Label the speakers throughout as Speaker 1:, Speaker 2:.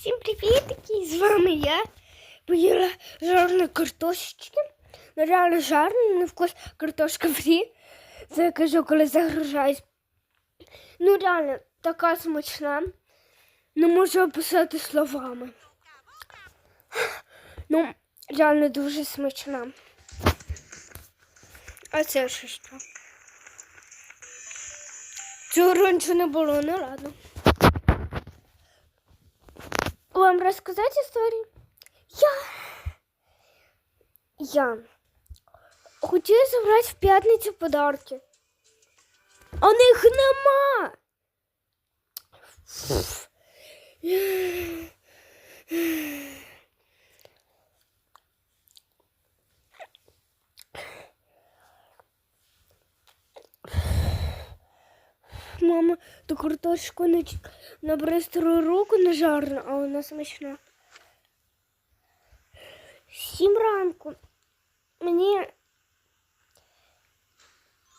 Speaker 1: Всім привітки! З вами я. Поїла жарну картошечки. Ну, реально жарну, на вкус картошка фрі. Це я кажу, коли загружаюсь. Ну, реально, така смачна. Не можу описати словами. Ну, реально дуже смачна. А це що? Цього раніше не було, ну ладно. Вам рассказать историю? Я. Я хотіла забрати в п'ятницю подарки. А них нема. Мама, ту картошку на, на быструю руку не жарна, а вона смачна. Сім ранку. Мені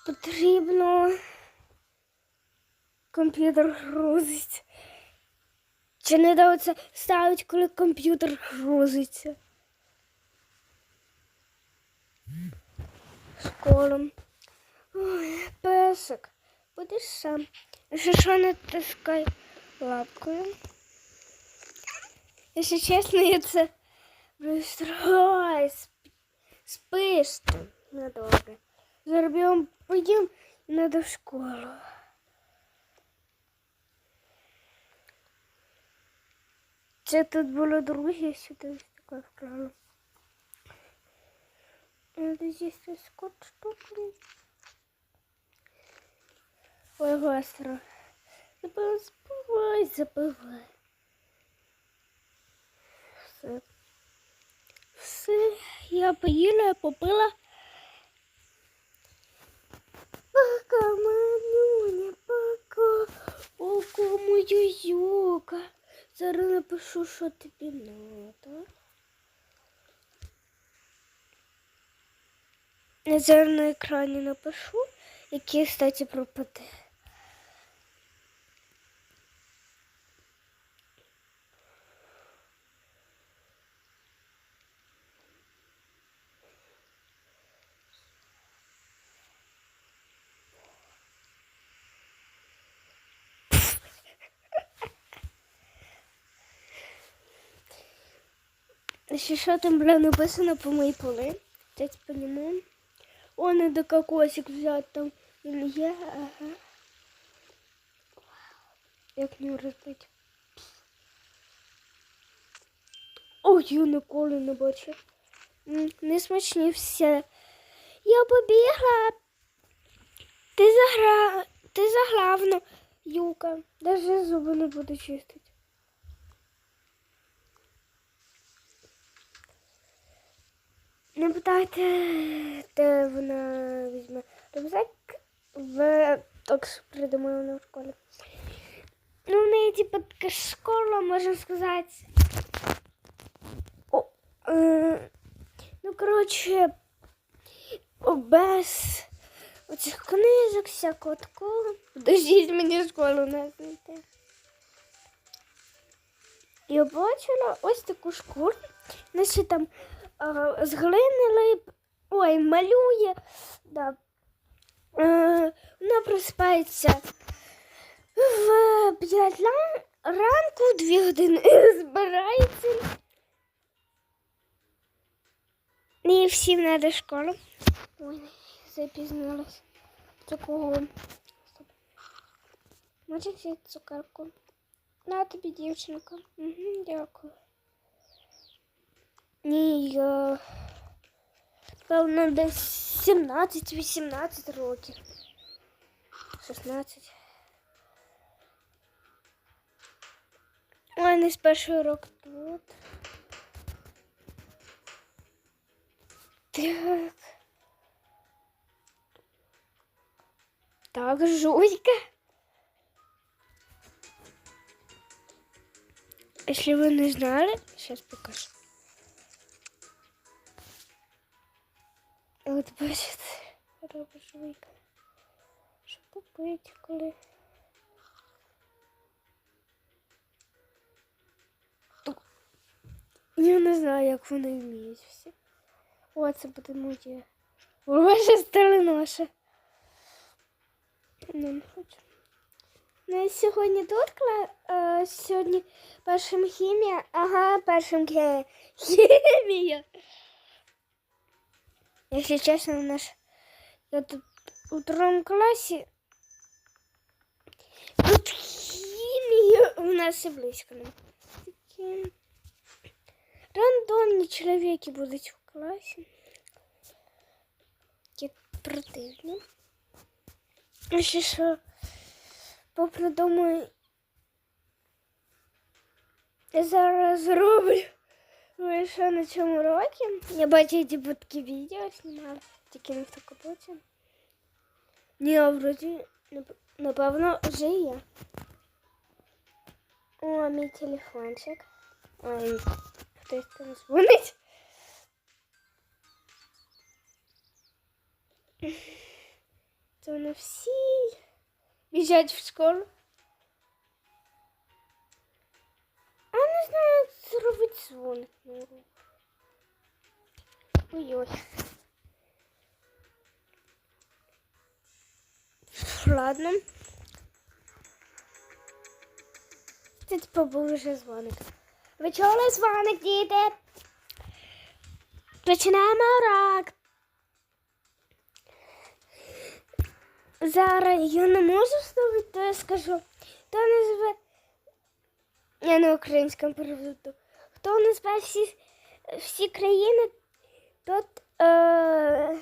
Speaker 1: потрібно комп'ютер грузить. Чи не це ставить, коли комп'ютер грузиться? Школом. Ой, песик, будеш сам. Якщо що не тискай лапкою. Якщо чесно, я це Ой, сп- спиш недобре. Зараз я поїм і надо в школу. Це тут було друге, сюди ось таке вклала. Надо з'їсти скотч штуку. Ой, гостро. Забивай, забивай. Все. Все, я поїла, я попила. Пока, манюня, пока, пока, моя юка. Зараз напишу, що тобі надо. Я зараз на екрані напишу, який, кстати, пропаде. Ще що там було написано по моїй поли? Дать по ньому. О, надо кокосик взяти там. Или є, ага. Як не розбити. Ой, я ніколи не бачив. Не смачні все. Я побігла. Ти загра... Ти заглавно, Юка. Даже зуби не буду чистити. Не питайте, де вона візьме рюкзак в так придумала вона в школі. Ну, в неї типу така школа, можна сказати. О, е, ну, коротше, без оцих книжок, всякого такого. Подождіть мені школу не знайти. Я бачила ось таку школу. Значить там з глини ой, малює. Да. Е, вона просипається в 5 ранку, 2 години збирається. І всім треба школу. Ой, запізнилась. Такого. Стоп. Цукерку? На тобі, дівчинка. Угу, дякую. Ні, я... Певно, десь 17-18 років. 16. Ой, не з року тут. Так. Так, жуйка. Если вы не знали, сейчас покажу. От бачите, робиш жуйка. Що купити, коли Я не знаю, як вони вміють всі. О, це буде моє. Ваша сталиноша. Ну, не хочу. Ну, і сьогодні тут е, сьогодні першим хімія. Ага, першим хімія. Якщо чесно, наш я тут у другому класі. Тут хімія у нас і близько. не. Такі рандомні чоловіки будуть в класі. Які противні. А ще що попридумаю. Я зараз зроблю. Ви що на цьому році? Я бачу, ті такі відео знімали, тільки не в таку потім. Ні, а вроді, нап- напевно, вже є. О, мій телефончик. Ой, хтось там дзвонить. Це вони всі біжать в школу. Не знаю, як зробити дзвоник. Ой-ой. Ладно. Це типу був вже дзвоник. Ви чули дзвоник, діти? Починаємо урок. Зараз я не можу вставити, то я скажу. Хто назве. Я на українському переведу. Хто назве всі, всі країни, тот, е,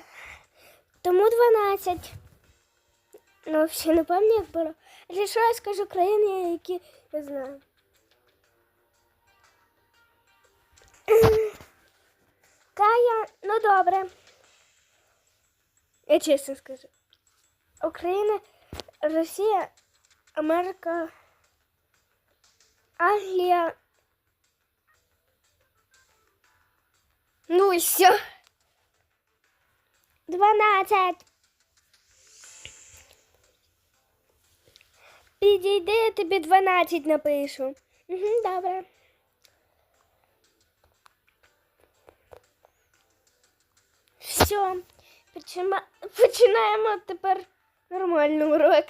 Speaker 1: тому 12. Ну, взагалі не пам'ятаю, як було. Але що я скажу країни, які я знаю. Кая, ну добре. Я чесно скажу. Україна, Росія, Америка, Англія. Ну і все. Дванадцять. Підійди, я тобі 12 напишу. Угу, добре. Все, почима... починаємо тепер нормальний урок.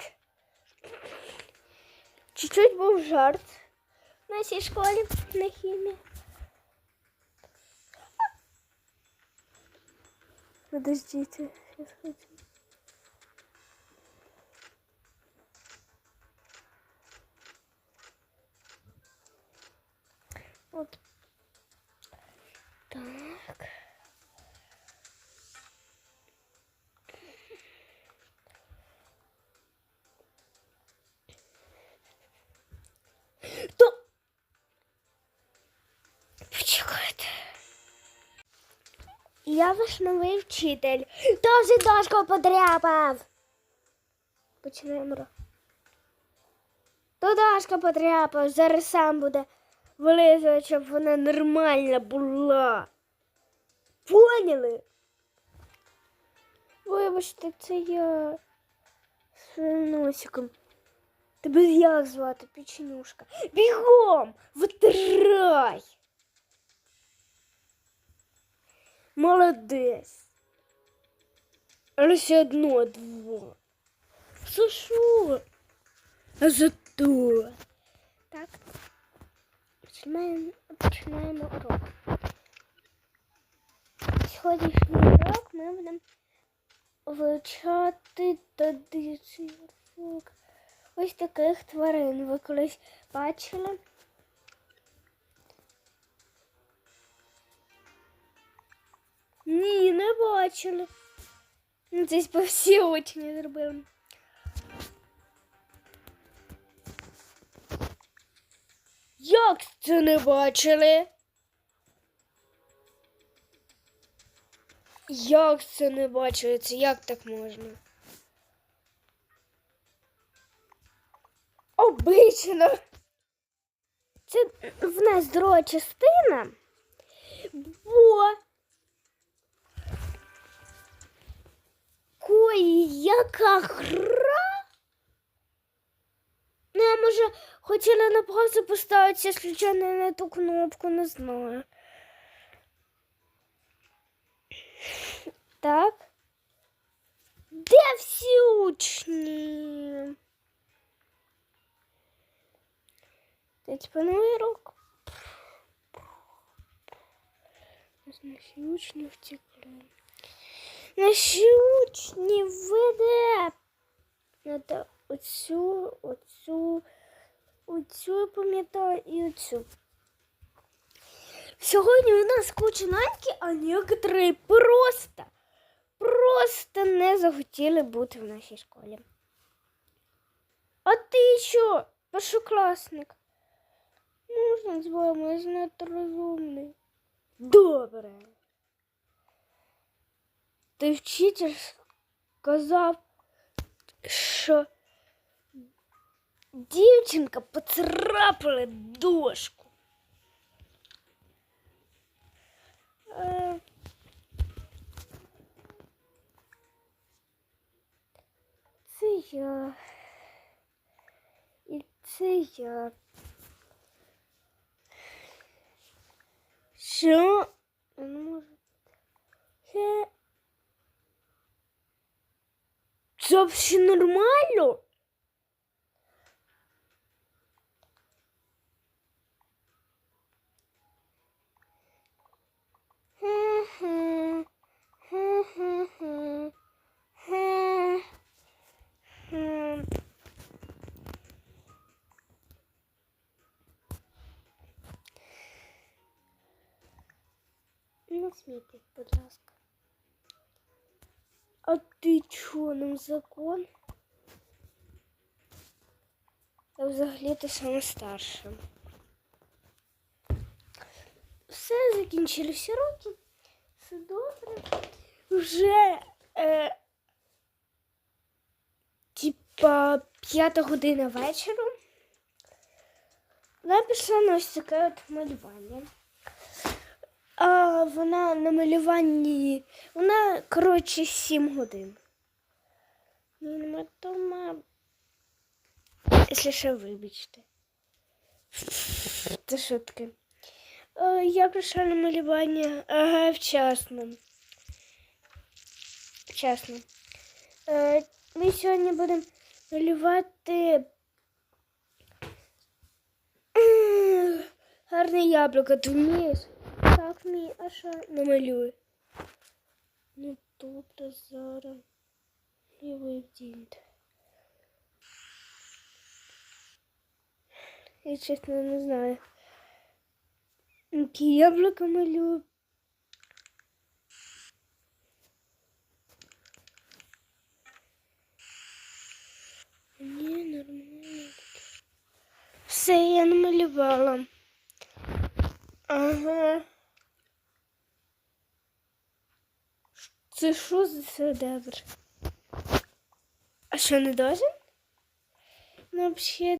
Speaker 1: Чуть-чуть був жарт в нашій школі на хімії. Подождите, сейчас хочу. Вот. Так. Я ваш новий вчитель. Хто вже дошку подряпав? Починаємо. То дошка подряпав, зараз сам буде вилизувати, щоб вона нормальна була. Поняли? Вибачте, це я з носиком. Тебе як звати, печенюшка? Бігом! Витирай! Молодець. Все одно два. За що? За то. Так. Починаємо, починаємо урок. Сьогоднішній урок ми будемо вивчати традиції. Так. Ось таких тварин ви колись бачили. Бачили. Ну, десь по всі очі зробили. Як це не бачили? Як це не бачили? Це як так можна? Обично. Це в нас друга частина. Бо такої, яка гра? Ну, я може хотіла на паузу поставити, случайно на ту кнопку, не знаю. Так. Де всі учні? Дайте пановий рок. Значить, учні втекли. Наші учні веде. Надо оцю, оцю, оцю пам'ятаю і оцю. Сьогодні у нас куча наньки, а некоторі просто, просто не захотіли бути в нашій школі. А ти що, першокласник? Можна з вами знати розумний. Добре. Ти вчитель сказав, що дівчинка поцарапала дошку. Е, Це я. І це я. Що? Можу. Це... Все вообще нормально? Не смійтесь, будь. А ти чого нам закон? Я взагалі ти саме старша. Все, закінчилися роки. Все добре. Вже е, типа п'ята година вечора. Вона пішла ось таке от малювання. А вона на малюванні, вона, коротше, 7 годин. Ну, дома, якщо що, вибачте. Це шутки. Е, Я прийшла на малювання, ага, вчасно. Вчасно. Е, Ми сьогодні будемо малювати е, гарне яблуко. Ти вмієш? Так, мій, а що намалюй? Ну, добре, зараз. Лівий дінт. Я чесно не знаю. Які яблука малюю. Ні, нормально. Все, я намалювала. Ага. Це що за шедевр? А що не должен? Ну, взагалі